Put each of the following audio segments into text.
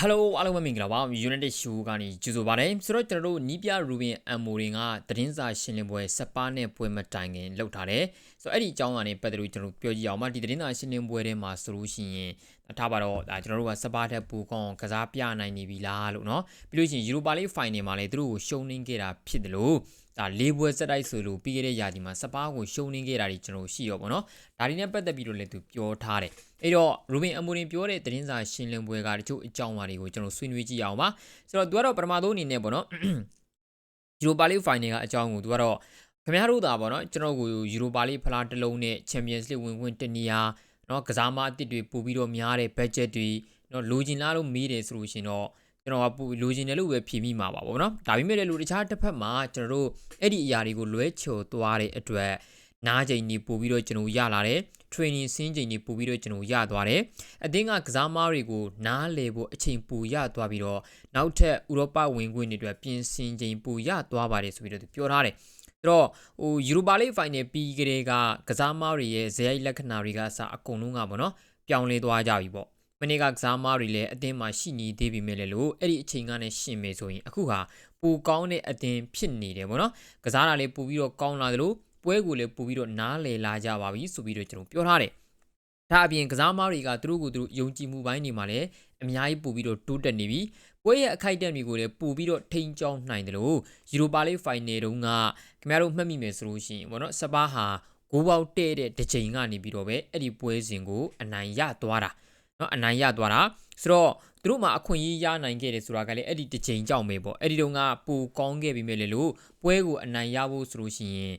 Hello အားလုံးပဲမင်္ဂလာပါ United Show ကနေကြိုဆိုပါရစေဆိုတော့ကျွန်တော်တို့နီးပြ Ruben Amorim ကသတင်းစာရှင်းလင်းပွဲစပါးနဲ့ပွဲမတိုင်ခင်လုပ်ထားတယ်ဆိုတော့အဲ့ဒီအကြောင်းကနေပတ်သက်လို့ကျွန်တော်တို့ပြောကြည့်အောင်ပါဒီသတင်းစာရှင်းလင်းပွဲထဲမှာဆိုလို့ရှိရင်ထားပါတော့ဒါကျွန်တော်တို့ကစပါးထက်ပူကောင်းကစားပြနိုင်နေပြီလားလို့เนาะပြီးလို့ရှိရင် Europa League Final မှာလည်းသူတို့ကိုရှုံးနှင်းခဲ့တာဖြစ်တယ်လို့ ဒါ၄ပွဲဆက်တိုက်ဆိုလို့ပြီးခဲ့တဲ့ရာသီမှာစပါးကိုရှုံနေခဲ့တာတွေကျွန်တော်ရှိရောပေါ့နော်ဒါတွေနဲ့ပတ်သက်ပြီးတော့လည်းသူပြောထားတယ်အဲ့တော့ရူဘင်အမိုရင်ပြောတဲ့သတင်းစာရှင်းလင်းပွဲကတချို့အကြောင်းအရာတွေကိုကျွန်တော်ဆွေးနွေးကြည့်အောင်ပါဆိုတော့သူကတော့ပထမဆုံးအနေနဲ့ပေါ့နော်ယူရိုပါလိဖိုင်နယ်ကအကြောင်းကိုသူကတော့ခင်ဗျားတို့သာပေါ့နော်ကျွန်တော်ကိုယူရိုပါလိဖလားတစ်လုံးနဲ့ချန်ပီယံစ်လိဝင်ခွင့်တနည်းအားနော်ကစားမအစ်စ်တွေပို့ပြီးတော့များတဲ့ budget တွေနော်လိုချင်လားလို့မေးတယ်ဆိုလို့ရှင်တော့ ကျွန်တော်ကပူလိုချင်တယ်လို့ပဲဖြေမိမှာပါဗောနော်ဒါပေမဲ့လည်းလူတခြားတစ်ဖက်မှာကျွန်တော်တို့အဲ့ဒီအရာတွေကိုလွဲချော်သွားတဲ့အတွက်နားချိန်ကြီးပို့ပြီးတော့ကျွန်တော်ရလာတယ် training ဆင်းချိန်ကြီးပို့ပြီးတော့ကျွန်တော်ရသွားတယ်အသင်းကကစားမားတွေကိုနားလေဖို့အချိန်ပိုရသွားပြီးတော့နောက်ထပ်ဥရောပဝင်ခွင့်တွေအတွက်ပြင်ဆင်ချိန်ပိုရသွားပါတယ်ဆိုပြီးတော့သူပြောထားတယ်အဲ့တော့ဟိုယူရိုပါလိဖိုင်နယ်ပြီးကလေးကကစားမားတွေရဲ့ဇယိုက်လက္ခဏာတွေကအစအကုန်လုံးကပေါ့နော်ပြောင်းလဲသွားကြပြီပေါ့ မနေ့ကကစားမားတွေလည်းအသင်းမှာရှိနေသေးပြီမဲ့လေလို့အဲ့ဒီအချိန်ကနဲ့ရှင်မယ်ဆိုရင်အခုဟာပူကောင်းတဲ့အသင်းဖြစ်နေတယ်ပေါ့နော်ကစားတာလေးပူပြီးတော့ကောင်းလာသလိုပွဲကိုလည်းပူပြီးတော့နားလည်လာကြပါပြီဆိုပြီးတော့ကျွန်တော်ပြောထားတယ်ဒါအပြင်ကစားမားတွေကသူတို့ကိုသူတို့ယုံကြည်မှုပိုင်းတွေမှာလည်းအများကြီးပူပြီးတော့တိုးတက်နေပြီပွဲရဲ့အခိုက်အတန့်တွေကိုလည်းပူပြီးတော့ထိန်းကျောင်းနိုင်တယ်လို့ယူရိုပါလိဖိုင်နယ်တုန်းကခင်ဗျားတို့မှတ်မိမယ်ဆိုလို့ရှိရင်ဘောနော်စပါးဟာဂိုးပေါက်တဲ့တဲ့တစ်ချိန်ကနေပြီးတော့ပဲအဲ့ဒီပွဲစဉ်ကိုအနိုင်ရသွားတာ နော်အနိုင်ရသွားတာဆိုတော့သူတို့မှာအခွင့်အရေးရနိုင်ခဲ့တယ်ဆိုတာကလည်းအဲ့ဒီတစ်ချိန်ကြောင့်ပဲပေါ့အဲ့ဒီတုန်းကပူကောင်းခဲ့ပြီးမြဲလေလို့ပွဲကိုအနိုင်ရဖို့ဆိုလို့ရှိရင်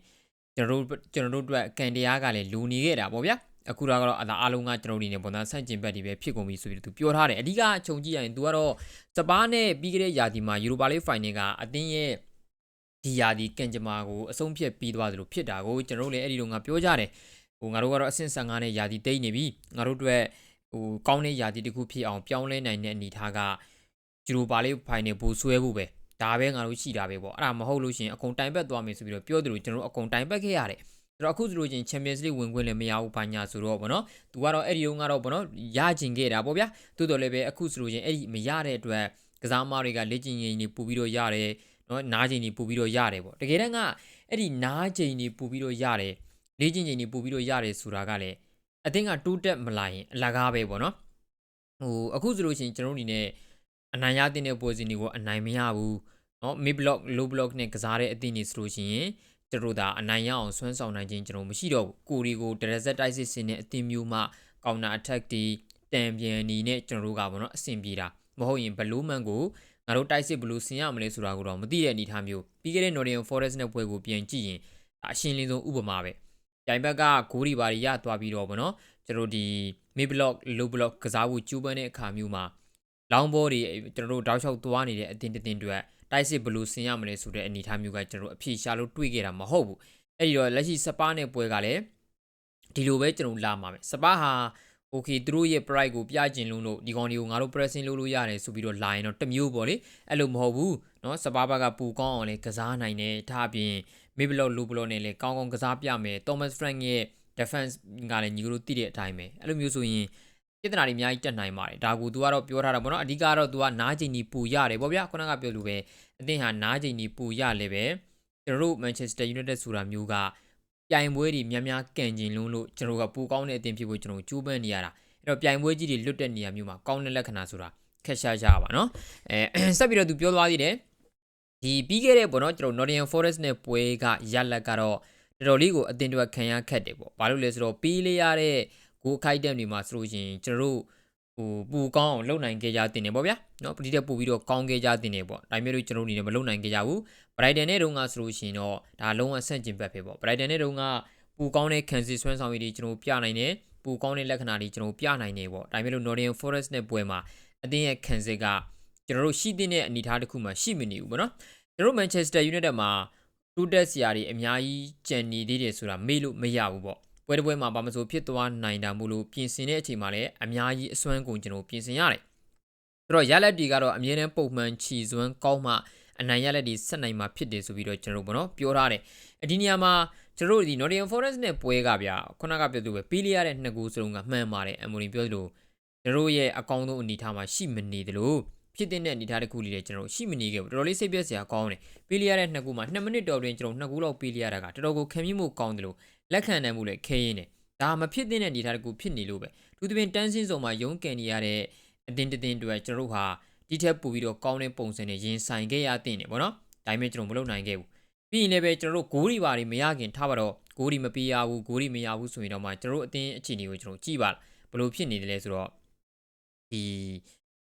ကျွန်တော်တို့ကျွန်တော်တို့အတွက်ကန်တရားကလည်းလူနေခဲ့တာပေါ့ဗျာအခုတော့ကတော့အသာအလုံးကကျွန်တော်တို့နေနေပုံသားဆန့်ကျင်ဘက်တွေပဲဖြစ်ကုန်ပြီဆိုပြီးသူပြောထားတယ်အဓိကအချုပ်ကြည့်ရရင်သူကတော့စပါးနဲ့ပြီးခဲ့တဲ့ရာသီမှာယူရိုပါလေးဖိုင်နယ်ကအသင်းရဲ့ဒီရာသီကင်ဂျမာကိုအဆုံးဖြတ်ပြီးသွားသလိုဖြစ်တာကိုကျွန်တော်တို့လည်းအဲ့ဒီတော့ငါပြောကြတယ်ဟိုငါတို့ကတော့အဆင့်15နဲ့ရာသီတိတ်နေပြီငါတို့အတွက် ဟိုကောင်းတဲ့ယာတီတစ်ခုဖြစ်အောင်ပြောင်းလဲနိုင်တဲ့အနေအထားကယူရိုပါလိဖိုင်နယ်ဘူဆွဲဖို့ပဲဒါပဲငါတို့ရှိတာပဲပေါ့အဲ့ဒါမဟုတ်လို့ရှိရင်အကုန်တိုင်ပတ်သွားမယ်ဆိုပြီးတော့ပြောသလိုကျွန်တော်တို့အကုန်တိုင်ပတ်ခဲ့ရတယ်ဆိုတော့အခုဆိုလို့ချင်း Champions League ဝင်ခွင့်လည်းမရဘူးဘာညာဆိုတော့ဗောနော်သူကတော့အဲ့ဒီုံကတော့ဗောနော်ရကျင်ခဲ့တာဗောဗျာတိုးတော်လည်းပဲအခုဆိုလို့ချင်းအဲ့ဒီမရတဲ့အတွက်ကစားမတွေကလက်ကျင်ရင်နေပူပြီးတော့ရတယ်နော်နားကျင်နေပူပြီးတော့ရတယ်ဗောတကယ်တမ်းကအဲ့ဒီနားကျင်နေပူပြီးတော့ရတယ်လေးကျင်ကျင်နေပူပြီးတော့ရတယ်ဆိုတာကလည်း အတင်းကတိုးတက်မလာရင်အလကားပဲဗောနော်ဟိုအခုဆိုလို့ချင်းကျွန်တော်တို့အနေနဲ့အနိုင်ရတဲ့ပွဲစဉ်တွေကိုအနိုင်မရဘူးနော် mid block low block နဲ့ကစားတဲ့အသင်းတွေဆိုလို့ရှိရင်ကျွန်တော်တို့အနိုင်ရအောင်ဆွမ်းဆောင်နိုင်ခြင်းကျွန်တော်မရှိတော့ဘူးကိုရီကိုဒရက်ဆက်တိုက်စစ်စင်တဲ့အသင်းမျိုးမှ counter attack တွေတံပြန်နေနဲ့ကျွန်တော်တို့ကပေါ့နော်အဆင်ပြေတာမဟုတ်ရင်ဘလူးမန်ကိုငါတို့တိုက်စစ်ဘလူးဆင်ရမလဲဆိုတာကိုတော့မသိတဲ့အနေအထားမျိုးပြီးခဲ့တဲ့ Northern Forest နဲ့ပွဲကိုပြန်ကြည့်ရင်အရှင်းလင်းဆုံးဥပမာပဲ ပြိုင်ဘက်ကဂိုးရီပါရီရသွားပြီးတော့ဗောနော်ကျွန်တော်တို့ဒီ mid block low block ကစားဖို့ကျူးပန်းတဲ့အခါမျိုးမှာလောင်းဘောတွေကျွန်တော်တို့တောက်လျှောက်သွားနေတဲ့အတင်းတင်းတွေတိုက်စစ်ဘလူးဆင်ရမလဲဆိုတဲ့အနေအထားမျိုးကကျွန်တော်တို့အဖြေရှာလို့တွေးခဲ့တာမဟုတ်ဘူးအဲ့ဒီတော့လက်ရှိစပါးနဲ့ပွဲကလည်းဒီလိုပဲကျွန်တော်လာမှာပဲစပါးဟာโอเคသူတို့ရဲ့ price ကိုပြကျင်လို့လို့ဒီကောင်တွေကိုငါတို့ pressing လုပ်လို့ရတယ်ဆိုပြီးတော့လာရင်တော့တမျိုးပေါ့လေအဲ့လိုမဟုတ်ဘူးเนาะစပါးဘက်ကပူကောင်းအောင်လေကစားနိုင်တယ်ဒါအပြင် mid block low block နဲ့လေကောင်းကောင်းကစားပြမယ် Thomas Frank ရဲ့ defense ကလည်းညီတို့သိတဲ့အတိုင်းပဲအဲ့လိုမျိုးဆိုရင်ပြဿနာတွေအများကြီးတက်နိုင်ပါတယ်ဒါကူ तू ကတော့ပြောထားတာပေါ့နော်အဓိကတော့ तू ကနားကျင်ကြီးပူရတယ်ပေါ့ဗျာခုနကပြောလို့ပဲအသင်းဟာနားကျင်ကြီးပူရလေပဲကျွန်တော်တို့ Manchester United ဆိုတာမျိုးကပြိုင်ပွဲတွေများများကန်ကျင်လုံးလို့ကျွန်တော်ကပူကောင်းတဲ့အသင်းဖြစ်ဖို့ကျွန်တော်ကြိုးပမ်းနေရတာအဲ့တော့ပြိုင်ပွဲကြီးတွေလွတ်တဲ့နေရာမျိုးမှာကောင်းတဲ့လက္ခဏာဆိုတာခက်ရှားကြပါနော်အဲဆက်ပြီးတော့ तू ပြောသွားသေးတယ် ဒီပြီးခဲ့တဲ့ပေါ့နော်ကျွန်တော် Nottingham Forest နဲ့ပွဲကရလက်ကတော့တော်တော်လေးကိုအတင်တွက်ခံရခက်တယ်ပေါ့ဘာလို့လဲဆိုတော့ပြီးလေးရတဲ့ကိုခိုက်တက်နေမှာဆိုလို့ရှိရင်ကျွန်တော်တို့ဟိုပူကောင်းအောင်လုပ်နိုင်ကြကြတင်တယ်ပေါ့ဗျာเนาะပတိတက်ပူပြီးတော့ကောင်းကြကြတင်တယ်ပေါ့ဒါမျိုးလို့ကျွန်တော်တို့အနေနဲ့မလုပ်နိုင်ကြကြဘူး Brighton နဲ့တုန်းကဆိုလို့ရှိရင်တော့ဒါလုံးဝဆန့်ကျင်ဘက်ပဲပေါ့ Brighton နဲ့တုန်းကပူကောင်းတဲ့ခံစီဆွမ်းဆောင်ရည်တွေကျွန်တော်ပြနိုင်တယ်ပူကောင်းတဲ့လက္ခဏာတွေကျွန်တော်ပြနိုင်တယ်ပေါ့ဒါမျိုးလို့ Nottingham Forest နဲ့ပွဲမှာအသင်းရဲ့ခံစစ်က ကျွန်တော်တို့ရှိတဲ့အနေအထားတစ်ခုမှရှိမနေဘူးပေါ့နော်ကျွန်တော်တို့ Manchester United မှာတိုးတက်စရာတွေအများကြီးကြံနေသေးတယ်ဆိုတာမေ့လို့မရဘူးပေါ့ပွဲတစ်ပွဲမှာဘာမဆိုဖြစ်သွားနိုင်တာမို့လို့ပြင်ဆင်တဲ့အချိန်မှာလည်းအများကြီးအစွမ်းကုန်ကျွန်တော်ပြင်ဆင်ရတယ်ဆိုတော့ရလက်တီကတော့အမြဲတမ်းပုံမှန်ခြီစွမ်းကောင်းမှအနိုင်ရလက်တီဆက်နိုင်မှာဖြစ်တယ်ဆိုပြီးတော့ကျွန်တော်တို့ဘောနော်ပြောထားတယ်ဒီနေရာမှာကျွန်တော်တို့ဒီ Nottingham Forest နဲ့ပွဲကဗျာခုနကပြောသူပဲပီးလီရတဲ့နှစ်ကူစလုံးကမှန်ပါတယ်အမိုရင်ပြောသလိုကျွန်တော်တို့ရဲ့အကောင်းဆုံးအနေအထားမှာရှိမနေသလို ဖြစ်တဲ့အနေအထားတစ်ခုလေးလည်းကျွန်တော်တို့ရှိမနေခဲ့ဘူးတော်တော်လေးစိတ်ပြည့်စရာကောင်းတယ်ပေးလိုက်ရတဲ့နှစ်ခုမှာ2မိနစ်တော်တွင်ကျွန်တော်နှစ်ခုလောက်ပေးလိုက်ရတာကတော်တော်ကိုခံမိမှုကောင်းတယ်လို့လက်ခံနိုင်မှုလည်းခဲရင်းတယ်ဒါမဖြစ်တဲ့အနေအထားတစ်ခုဖြစ်နေလို့ပဲသူသဖြင့်တန်းစင်းစုံမှာရုန်းကန်နေရတဲ့အတင်းတင်းတွေကျွန်တော်တို့ဟာဒီထက်ပိုပြီးတော့ကောင်းတဲ့ပုံစံနဲ့ရင်ဆိုင်ခဲ့ရတဲ့နေပေါ့နော်ဒါပေမဲ့ကျွန်တော်မလုပ်နိုင်ခဲ့ဘူးပြီးရင်လည်းပဲကျွန်တော်တို့ဂိုးရီပါတွေမရခင်ထားပါတော့ဂိုးရီမပေးရဘူးဂိုးရီမရဘူးဆိုရင်တော့မှကျွန်တော်တို့အတင်းအခြေအနေကိုကျွန်တော်ကြည့်ပါဘလို့ဖြစ်နေတယ်လဲဆိုတော့ဒီ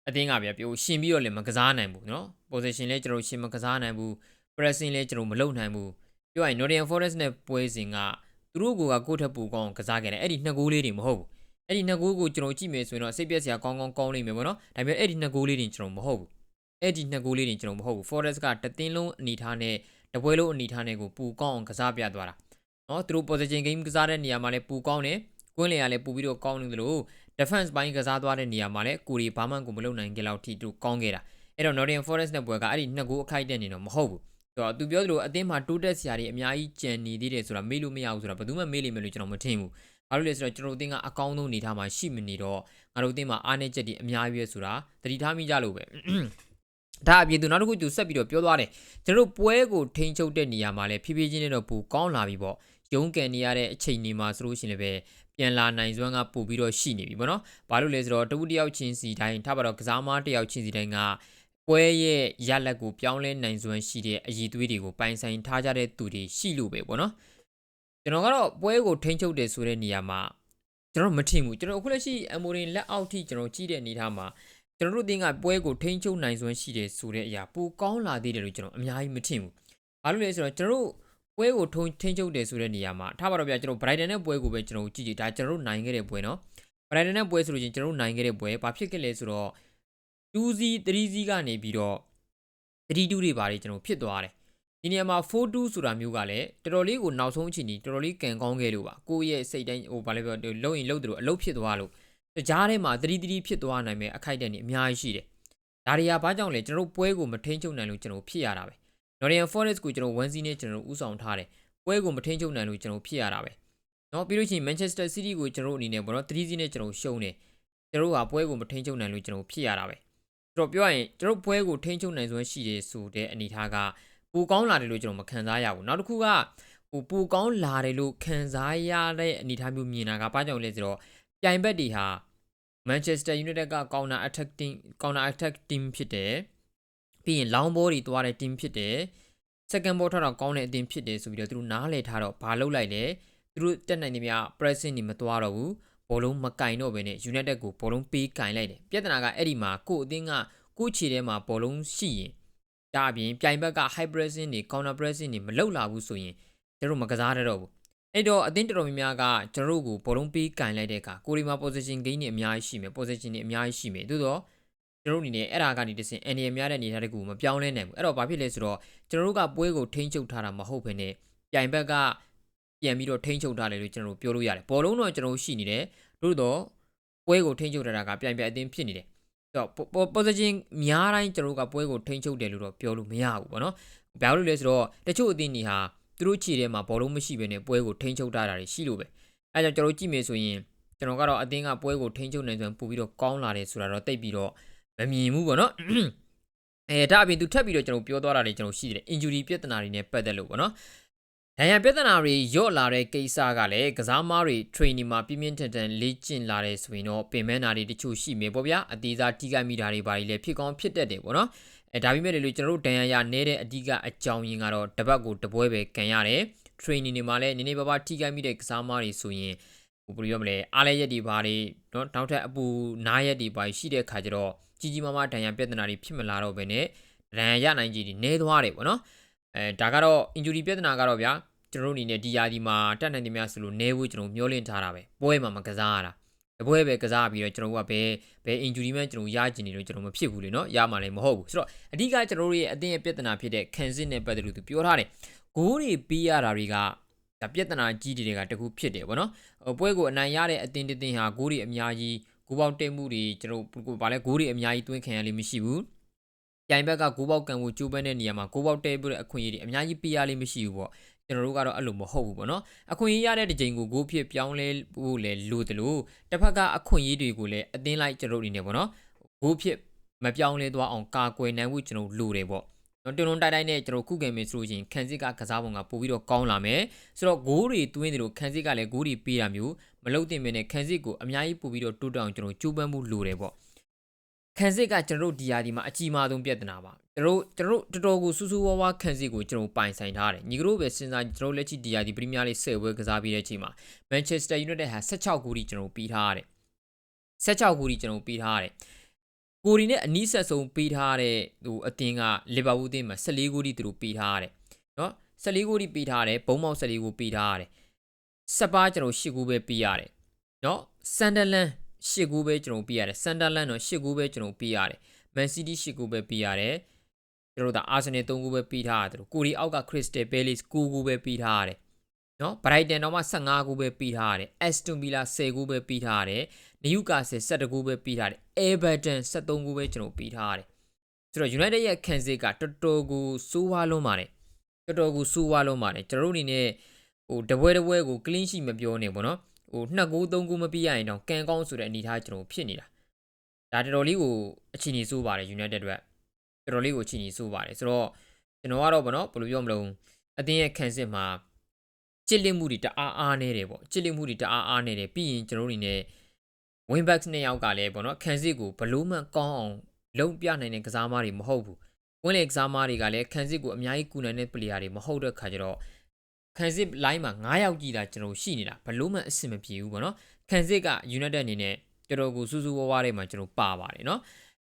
အတင်းကဗျာပြောရှင်ပြီးတော့လည်းမကစားနိုင်ဘူးเนาะ position လည်းကျွန်တော်ရှင်မကစားနိုင်ဘူး pressing လည်းကျွန်တော်မလုပ်နိုင်ဘူးပြောရရင် Nottingham Forest နဲ့ပွဲစဉ်ကသူတို့ကကိုယ့်ထက်ပိုကောင်းကစားခဲ့တယ်အဲ့ဒီနှစ်ဂိုးလေးတွေမဟုတ်ဘူးအဲ့ဒီနှစ်ဂိုးကိုကျွန်တော်ကြည့်မယ်ဆိုရင်တော့စိတ်ပြည့်စရာကောင်းကောင်းကောင်းလိမ့်မယ်ပေါ့နော်ဒါပေမဲ့အဲ့ဒီနှစ်ဂိုးလေးတွေကျွန်တော်မဟုတ်ဘူးအဲ့ဒီနှစ်ဂိုးလေးတွေကျွန်တော်မဟုတ်ဘူး Forest ကတသင်းလုံးအနေထားနဲ့တပွဲလုံးအနေထားနဲ့ကိုပူကောင်းအောင်ကစားပြသွားတာနော်သူတို့ position game ကစားတဲ့နေရာမှာလည်းပူကောင်းတယ်ကွင်းလေကလည်းပူပြီးတော့ကောင်းနေတယ်လို့ defense ဘိုင်းကစားသွားတဲ့နေရာမှာလည်းကိုရီဘာမှကိုမလုပ်နိုင်ကြလောက်ထိသူကောင်းခဲ့တာအဲ့တော့ Nottingham Forest နဲ့ပွဲကအဲ့ဒီနှစ်ဂိုးအခိုက်အတန့်နေတော့မဟုတ်ဘူးဆိုတော့သူပြောသလိုအသင်းမှာတိုးတက်စရာတွေအများကြီးကြံနေသေးတယ်ဆိုတာမေ့လို့မရဘူးဆိုတာဘယ်သူမှမေ့လိမ့်မယ်လို့ကျွန်တော်မထင်ဘူးဘာလို့လဲဆိုတော့ကျွန်တော်တို့အသင်းကအကောင်းဆုံးအနေထားမှာရှိမနေတော့ငါတို့အသင်းမှာအားနည်းချက်တွေအများကြီးပဲဆိုတာသတိထားမိကြလို့ပဲဒါအပြင်သူနောက်တစ်ခုသူဆက်ပြီးတော့ပြောသွားတယ်ကျွန်တော်တို့ပွဲကိုထိန်းချုပ်တဲ့နေရာမှာလည်းဖြည်းဖြည်းချင်းနဲ့တော့ပူကောင်းလာပြီပေါ့ရုံးကန်နေရတဲ့အချိန်တွေမှာဆိုလို့ရှိရင်လည်း ပြန်လာနိုင်စွမ်းကပို့ပြီးတော့ရှိနေပြီပေါ့နော်။ဘာလို့လဲဆိုတော့တဝူတယောက်ချင်းစီတိုင်းထားပါတော့ကစားမတယောက်ချင်းစီတိုင်းကပွဲရဲ့ရလက်ကိုပြောင်းလဲနိုင်စွမ်းရှိတဲ့အည်သွေးတွေကိုပိုင်ဆိုင်ထားကြတဲ့သူတွေရှိလို့ပဲပေါ့နော်။ကျွန်တော်ကတော့ပွဲကိုထိန်းချုပ်တယ်ဆိုတဲ့နေရာမှာကျွန်တော်မထင်ဘူးကျွန်တော်အခုလက်ရှိအမိုရင်လက်အောက်ထိကျွန်တော်ကြည့်တဲ့အနေထားမှာကျွန်တော်တို့တင်းကပွဲကိုထိန်းချုပ်နိုင်စွမ်းရှိတယ်ဆိုတဲ့အရာပိုကောင်းလာသေးတယ်လို့ကျွန်တော်အများကြီးမထင်ဘူး။ဘာလို့လဲဆိုတော့ကျွန်တော်တို့ ပွဲကိုထုံထိန်းချုပ်တယ်ဆိုတဲ့နေရာမှာထားပါတော့ဗျာကျွန်တော် Brighton နဲ့ပွဲကိုပဲကျွန်တော်ကြည့်ကြည့်ဒါကျွန်တော်တို့နိုင်ခဲ့တဲ့ပွဲနော် Brighton နဲ့ပွဲဆိုလို့ချင်းကျွန်တော်တို့နိုင်ခဲ့တဲ့ပွဲဘာဖြစ်ခဲ့လဲဆိုတော့ 2C 3C ကနေပြီးတော့3-2တွေပါတယ်ကျွန်တော်ဖြစ်သွားတယ်ဒီနေရာမှာ4-2ဆိုတာမျိုးကလည်းတော်တော်လေးကိုနောက်ဆုံးအချိန်ကြီးတော်တော်လေးကန်ကောင်းခဲ့လို့ပါကိုယ့်ရဲ့စိတ်တိုင်းဟိုဘာလဲပြောလုံရင်လုံတယ်လို့အလုပ်ဖြစ်သွားလို့ကြားထဲမှာ3-3ဖြစ်သွားနိုင်မယ်အခိုက်အတန့်နေအများကြီးရှိတယ်ဒါတွေကဘာကြောင့်လဲကျွန်တော်တို့ပွဲကိုမထိန်းချုပ်နိုင်လို့ကျွန်တော်ဖြစ်ရတာပဲ Nottingham Forest ကိုကျွန်တော်1စီးနဲ့ကျွန်တော်ဥဆောင်ထားတယ်ပွဲကိုမထိန်ချုပ်နိုင်လို့ကျွန်တော်ဖြစ်ရတာပဲနော်ပြီးလို့ရှိရင် Manchester City ကိုကျွန်တော်အနေနဲ့ဘောနော်3စီးနဲ့ကျွန်တော်ရှုံးတယ်ကျွန်တော်ကပွဲကိုမထိန်ချုပ်နိုင်လို့ကျွန်တော်ဖြစ်ရတာပဲကျွန်တော်ပြောရရင်ကျွန်တော်ပွဲကိုထိန်ချုပ်နိုင်စွမ်းရှိတယ်ဆိုတဲ့အနေထားကပူကောင်းလာတယ်လို့ကျွန်တော်မခံစားရဘူးနောက်တစ်ခုကဟိုပူကောင်းလာတယ်လို့ခံစားရတဲ့အနေအထားမျိုးမြင်တာကဘာကြောင့်လဲဆိုတော့ပြိုင်ဘက်တွေဟာ Manchester United က counter attacking counter attack team ဖြစ်တယ် ပြီးရင် long ball တွေသွားတဲ့ team ဖြစ်တယ် second ball ထောက်တော့ကောင်းတဲ့အတင်းဖြစ်တယ်ဆိုပြီးတော့သူတို့နားလည်ထားတော့ဘာလုပ်လိုက်လဲသူတို့တက်နိုင်နေမြ pressing တွေမသွားတော့ဘူးဘောလုံးမကင်တော့ဘဲနဲ့ United ကိုဘောလုံးပေးကင်လိုက်တယ်ပြဿနာကအဲ့ဒီမှာကို့အသင်းကကို့ခြေထဲမှာဘောလုံးရှိရင်ဒါအပြင်ပြိုင်ဘက်က high pressing တွေ counter pressing တွေမလုပ်လာဘူးဆိုရင်ကျွန်တော်မကစားရတော့ဘူးအဲ့တော့အသင်းတော်တော်များများကကျွန်တော်တို့ကိုဘောလုံးပေးကင်လိုက်တဲ့အခါကိုရီမာ position gain တွေအများကြီးရှိမယ် position တွေအများကြီးရှိမယ်သို့တော့ ကျွန်တော်တို့အနေနဲ့အဲ့ဒါကနေတစင်အန်ဒီရများတဲ့အနေထားတကူမပြောင်းလဲနိုင်ဘူးအဲ့တော့ဘာဖြစ်လဲဆိုတော့ကျွန်တော်တို့ကပွဲကိုထိန်းချုပ်ထားတာမဟုတ်ဘဲနဲ့ပြိုင်ဘက်ကပြန်ပြီးတော့ထိန်းချုပ်ထားတယ်လို့ကျွန်တော်တို့ပြောလို့ရတယ်ဘောလုံးတော့ကျွန်တော်တို့ရှိနေတယ်တို့တော့ပွဲကိုထိန်းချုပ်ထားတာကပြိုင်ပြိုင်အသင်းဖြစ်နေတယ်တော့ position များတိုင်းကျွန်တော်တို့ကပွဲကိုထိန်းချုပ်တယ်လို့တော့ပြောလို့မရဘူးပေါ့နော်ဘာလို့လဲဆိုတော့တချို့အသင်းတွေဟာသူတို့ခြေထဲမှာဘောလုံးမရှိဘဲနဲ့ပွဲကိုထိန်းချုပ်ထားတာတွေရှိလို့ပဲအဲကြောင့်ကျွန်တော်တို့ကြည့်မယ်ဆိုရင်ကျွန်တော်ကတော့အသင်းကပွဲကိုထိန်းချုပ်နိုင်စွမ်းပို့ပြီးတော့ကောင်းလာတယ်ဆိုတာတော့တိတ်ပြီးတော့ မမြင်ဘူးပေါ့နော်အဲဒါအပြင်သူထပ်ပြီးတော့ကျွန်တော်ပြောသွားတာတွေကျွန်တော်ရှိတယ် injury ပြဿနာတွေနဲ့ပတ်သက်လို့ပေါ့နော်ဒဏ်ရာပြဿနာတွေရော့လာတဲ့ကိစ္စကလည်းကစားမားတွေ training မှာပြင်းပြင်းထန်ထန်လေ့ကျင့်လာတယ်ဆိုရင်တော့ပင်မနာတွေတချို့ရှိမယ်ပေါ့ဗျာအသေးစားထိခိုက်မိတာတွေဘာတွေလည်းဖြစ်ကောင်းဖြစ်တတ်တယ်ပေါ့နော်အဲဒါပေမဲ့လည်းကျွန်တော်တို့ဒဏ်ရာရနေတဲ့အဓိကအကြောင်းရင်းကတော့တပတ်ကိုတပွဲပဲကန်ရတယ် training တွေမှာလည်းနည်းနည်းပါးပါးထိခိုက်မိတဲ့ကစားမားတွေဆိုရင်ဟိုဘယ်လိုပြောမလဲအားလဲရက်တွေဘာတွေเนาะနောက်ထပ်အပူနားရက်တွေဘာရှိတဲ့ခါကျတော့ ကြီးကြီးမားမားဒဏ်ရာပြဿနာတွေဖြစ်မလာတော့ဘဲနဲ့ဒဏ်ရာရနိုင်ကြီးတွေနည်းသွားတယ်ပေါ့နော်အဲဒါကတော့ injury ပြဿနာကတော့ဗျာကျွန်တော်တို့အနေနဲ့ဒီယာဒီမှာတက်နိုင်တယ်များဆိုလို့နဲဖို့ကျွန်တော်မျောလင့်ထားတာပဲပွဲမှာမကစားရတာတပွဲပဲကစားပြီးတော့ကျွန်တော်တို့ကဘယ်ဘယ် injury မှကျွန်တော်ရကျင်နေလို့ကျွန်တော်မဖြစ်ဘူးလေနော်ရမှာလည်းမဟုတ်ဘူးဆိုတော့အဓိကကျွန်တော်တို့ရဲ့အသင်းရဲ့ပြဿနာဖြစ်တဲ့ခံစစ်နဲ့ပတ်သက်လို့သူပြောထားတယ်ဂိုးတွေပေးရတာတွေကဒါပြဿနာကြီးတွေကတခုဖြစ်တယ်ဗောနော်ပွဲကိုအနိုင်ရတဲ့အသင်းတစ်သင်းဟာဂိုးတွေအများကြီး ဂိုးပေါက်တိတ်မှုတွေကျွန်တော်ဗာလဲဂိုးတွေအများကြီးတွင်းခံရလိမ့်မရှိဘူးပြိုင်ဘက်ကဂိုးပေါက်ကန်ဖို့ကြိုးပမ်းတဲ့နေရာမှာဂိုးပေါက်တဲပြီးတဲ့အခွင့်အရေးတွေအများကြီးပေးရလိမ့်မရှိဘူးပေါ့ကျွန်တော်တို့ကတော့အဲ့လိုမဟုတ်ဘူးပေါ့နော်အခွင့်အရေးရတဲ့တစ်ချိန်ကိုဂိုးဖြစ်ပြောင်းလဲဖို့လည်းလိုတယ်လို့တစ်ဖက်ကအခွင့်အရေးတွေကိုလည်းအသင်းလိုက်ကျွန်တော်တို့အနေနဲ့ပေါ့နော်ဂိုးဖြစ်မပြောင်းလဲသွားအောင်ကာကွယ်နိုင်ဖို့ကျွန်တော်လိုတယ်ပေါ့ နော်တွန်းတွန်းတိုက်တိုက်နဲ့ကျွန်တော်ခုကင်မယ်ဆိုလို့ရှိရင်ခန်းစစ်ကကစားပုံကပို့ပြီးတော့ကောင်းလာမယ်ဆိုတော့ဂိုးတွေတွင်းတယ်လို့ခန်းစစ်ကလည်းဂိုးတွေပေးတာမျိုးမလုပ်သင့်မင်းနဲ့ခန်းစစ်ကိုအများကြီးပို့ပြီးတော့တိုးတက်အောင်ကျွန်တော်ကြိုးပမ်းမှုလိုတယ်ပေါ့ခန်းစစ်ကကျွန်တော်တို့ဒီယာဒီမှာအကြီးမားဆုံးပြဿနာပါကျွန်တော်ကျွန်တော်တော်တော်ကိုစူးစူးဝါးဝါခန်းစစ်ကိုကျွန်တော်ပိုင်ဆိုင်ထားတယ်ညီကတို့ပဲစဉ်းစားကျွန်တော်လက်ရှိဒီယာဒီပရီးမီးယားလိ10ပွဲကစားပြီးတဲ့အချိန်မှာမန်ချက်စတာယူနိုက်တက်ဟာ16ဂိုးကြီးကျွန်တော်ပြီးထားရတယ်16ဂိုးကြီးကျွန်တော်ပြီးထားရတယ် ကိုရီနဲ့အနီးဆက်ဆုံးပေးထားတဲ့ဟိုအတင်းကလီဗာပူးအတင်းမှာ14ဂိုးကြီးသူတို့ပေးထားရတယ်နော်14ဂိုးကြီးပေးထားတယ်ဘုံမောက်14ဂိုးပေးထားရတယ်စပါးကျွန်တော်10ဂိုးပဲပေးရတယ်နော်ဆန်ဒလန်10ဂိုးပဲကျွန်တော်ပေးရတယ်ဆန်ဒလန်တော့10ဂိုးပဲကျွန်တော်ပေးရတယ်မန်စီးတီး10ဂိုးပဲပေးရတယ်ကျွန်တော်တို့အာဆင်နယ်3ဂိုးပဲပေးထားရတယ်ကိုရီအောက်ကခရစ္စတယ်ပဲလစ်9ဂိုးပဲပေးထားရတယ် နော်ဘရိုက်တန်တော့မှ15ဂိုးပဲပေးထားရတယ်အက်စတွန်ဗီလာ10ဂိုးပဲပေးထားရတယ်နယူကာဆယ်17ဂိုးပဲပေးထားတယ်အဲဗာတန်73ဂိုးပဲကျွန်တော်ပေးထားရတယ်ဆိုတော့ United ရဲ့ခံစစ်ကတော်တော်ကိုစိုးဝါးလုံးပါတယ်တော်တော်ကိုစိုးဝါးလုံးပါတယ်ကျွန်တော်တို့အနေနဲ့ဟိုတပွဲတပွဲကို clean sheet မပြောနေပေါ့နော်ဟိုနှစ်ဂိုးသုံးဂိုးမပြရရင်တော့ကန်ကောင်းဆိုတဲ့အနေအထားကျွန်တော်ဖြစ်နေတာဒါတော်တော်လေးကိုအချီနေစိုးပါတယ် United အတွက်တော်တော်လေးကိုအချီနေစိုးပါတယ်ဆိုတော့ကျွန်တော်ကတော့ဗောနော်ဘယ်လိုပြောမလို့အသင်းရဲ့ခံစစ်မှာ ချစ်လစ်မှုတွေတအားအားနေတယ်ပေါ့ချစ်လစ်မှုတွေတအားအားနေတယ်ပြီးရင်ကျွန်တော်တို့အနေနဲ့ wing backs နှစ်ယောက်ကလည်းပေါ့နော်ခန်းစစ်ကိုဘလို့မှကောင်းအောင်လုံးပြနိုင်တဲ့ကစားသမားတွေမဟုတ်ဘူးဝင်းလေကစားသမားတွေကလည်းခန်းစစ်ကိုအများကြီးကူနိုင်တဲ့ player တွေမဟုတ်တဲ့ခါကျတော့ခန်းစစ် line မှာ9ယောက်ကြည့်တာကျွန်တော်ရှိနေတာဘလို့မှအဆင်မပြေဘူးပေါ့နော်ခန်းစစ်က United အနေနဲ့တော်တော်ကိုစူးစူးဝါးဝါးတွေမှာကျွန်တော်ပါပါတယ်နော်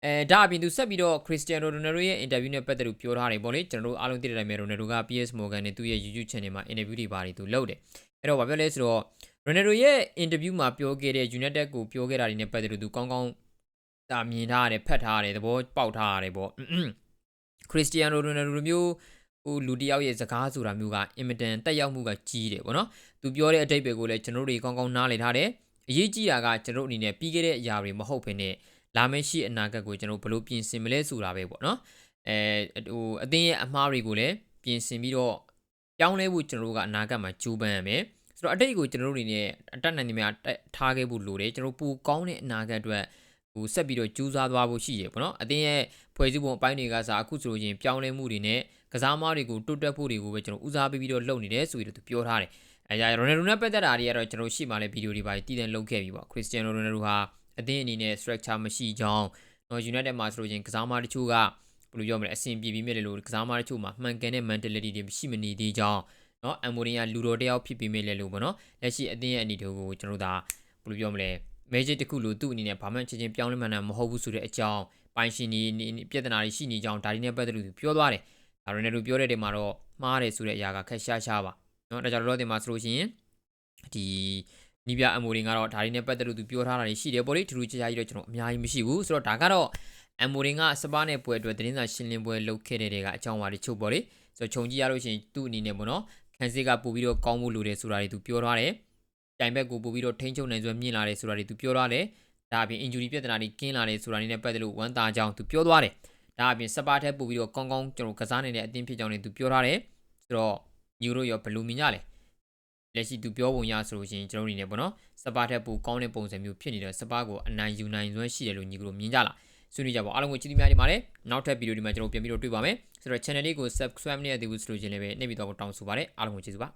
အဲဒါအပြင်သူဆက်ပြီးတော့ Cristiano Ronaldo ရဲ့ interview နဲ့ပတ်သက်လို့ပြောထားတယ်ပေါ့လေကျွန်တော်တို့အားလုံးသိတဲ့အတိုင်းပဲ Ronaldo က PS Morgan နဲ့သူ့ရဲ့ YouTube channel မှာ interview တွေပါတယ်သူလုပ်တယ်အဲ့တော့ဘာပြောလဲဆိုတော့ Ronaldo ရဲ့ interview မှာပြောခဲ့တဲ့ United ကိုပြောခဲ့တာတွေနဲ့ပတ်သက်လို့သူကောင်းကောင်းဒါမြင်ထားရတယ်ဖတ်ထားရတယ်သဘောပေါက်ထားရတယ်ပေါ့ Cristiano Ronaldo မျိုးဟိုလူတယောက်ရဲ့စကားဆိုတာမျိုးကအင်မတန်တက်ရောက်မှုကကြီးတယ်ပေါ့နော်သူပြောတဲ့အတိတ်တွေကိုလည်းကျွန်တော်တို့ကောင်းကောင်းနားလည်ထားတယ်အရေးကြီးတာကကျွန်တော်အနေနဲ့ပြီးခဲ့တဲ့အရာတွေမဟုတ်ဘဲနဲ့ လာမယ့်ရှိအနာဂတ်ကိုကျွန်တော်ဘယ်လိုပြင်ဆင်မလဲဆိုတာပဲပေါ့နော်အဲဟိုအသင်းရဲ့အမှားတွေကိုလည်းပြင်ဆင်ပြီးတော့ပြောင်းလဲဖို့ကျွန်တော်တို့ကအနာဂတ်မှာကြိုးပမ်းရမယ်ဆိုတော့အတိတ်ကိုကျွန်တော်တို့အနေနဲ့အတက်နိုင်နေများထားခဲ့ဖို့လိုတယ်ကျွန်တော်ပူကောင်းတဲ့အနာဂတ်အတွက်ဟိုဆက်ပြီးတော့ကြိုးစားသွားဖို့ရှိရပေါ့နော်အတင်းရဲ့ဖွဲ့စည်းပုံအပိုင်းတွေကစားအခုဆိုရင်ပြောင်းလဲမှုတွေနဲ့ကစားမားတွေကိုတိုးတက်ဖို့တွေကိုပဲကျွန်တော်ဦးစားပေးပြီးတော့လုပ်နေတယ်ဆိုပြီးတော့သူပြောထားတယ်အဲဒါရိုနယ်ဒိုနဲ့ပတ်သက်တာတွေကတော့ကျွန်တော်ရှေ့မှာလည်းဗီဒီယိုတွေပါတည်တယ်လုပ်ခဲ့ပြီပေါ့ခရစ္စတီယာနိုရိုနယ်ဒိုဟာ အသင်းအနေနဲ့ structure မရှိကြောင်းနော် United မှာဆိုလို့ချင်းကစားမားတချို့ကဘယ်လိုပြောမလဲအဆင်ပြေပြီးမြဲတယ်လို့ကစားမားတချို့မှာမှန်ကန်တဲ့ mentality တွေရှိမနေသေးကြောင်းနော်အမ်မိုရီယာလူတော်တယောက်ဖြစ်ပြီးမြဲလေလို့ပေါ့နော်လက်ရှိအသင်းရဲ့အနေထုတ်ကိုကျွန်တော်တို့ဒါဘယ်လိုပြောမလဲ magic တခုလို့သူ့အနေနဲ့ဘာမှချင်းချင်းပြောင်းလဲမှန်းမဟုတ်ဘူးဆိုတဲ့အကြောင်းပိုင်ရှင်နေပြဿနာတွေရှိနေကြောင်းဒါဒီနဲ့ပတ်သက်လို့ပြောသွားတယ်ဒါရိုနယ်ဒိုပြောတဲ့နေရာမှာတော့မှားတယ်ဆိုတဲ့အရာကခက်ရှားရှားပါနော်ဒါကြောင့်တော့ဒီမှာဆိုလို့ရှိရင်ဒီ နီးပြအမိုရင်ကတော့ဒါတွေနဲ့ပတ်သက်လို့သူပြောထားတာတွေရှိတယ်ပေါ့လေထူးထူးခြားခြားကြီးတော့ကျွန်တော်အများကြီးမရှိဘူးဆိုတော့ဒါကတော့အမိုရင်ကစပါးနဲ့ပွဲအတွက်သတင်းစာရှင်းလင်းပွဲလုပ်ခဲ့တဲ့တဲ့အကြောင်းအရာတွေချုပ်ပေါ့လေဆိုတော့ခြုံကြည့်ရလို့ရှိရင်သူ့အနေနဲ့ပေါ့နော်ခန်းစစ်ကပို့ပြီးတော့ကောင်းမှုလိုတယ်ဆိုတာတွေသူပြောထားတယ်တိုင်ဘက်ကိုပို့ပြီးတော့ထိန်းချုပ်နိုင်စွမ်းမြင့်လာတယ်ဆိုတာတွေသူပြောထားတယ်ဒါအပြင် injury ပြဿနာတွေကင်းလာတယ်ဆိုတာတွေနဲ့ပတ်သက်လို့ဝမ်းသာကြောင်းသူပြောသွားတယ်ဒါအပြင်စပါးထက်ပို့ပြီးတော့ကောင်းကောင်းကျွန်တော်ကစားနေတဲ့အသင်းဖြစ်ကြောင်းလည်းသူပြောထားတယ်ဆိုတော့ညူရိုရောဘလူးမြင်ကြလဲ လက်ရှိသူပြောပုံရဆိုလို့ရှိရင်ကျွန်တော်အနေနဲ့ပေါ့နော်စပါးထက်ပိုကောင်းတဲ့ပုံစံမျိုးဖြစ်နေတဲ့စပါးကိုအနိုင်ယူနိုင်စွမ်းရှိတယ်လို့ညီကတို့မြင်ကြလားဆွေးနွေးကြပါအားလုံးကိုချစ်သများဒီမှာလည်းနောက်ထပ်ဗီဒီယိုဒီမှာကျွန်တော်ပြန်ပြီးတော့တွေ့ပါမယ်ဆိုတော့ channel လေးကို subscribe လုပ်ရသေးဘူးဆိုလို့ရှင်လည်းပဲနှိပ်ပြီးတော့တောင်းဆိုပါရစေအားလုံးကိုကျေးဇူးပါ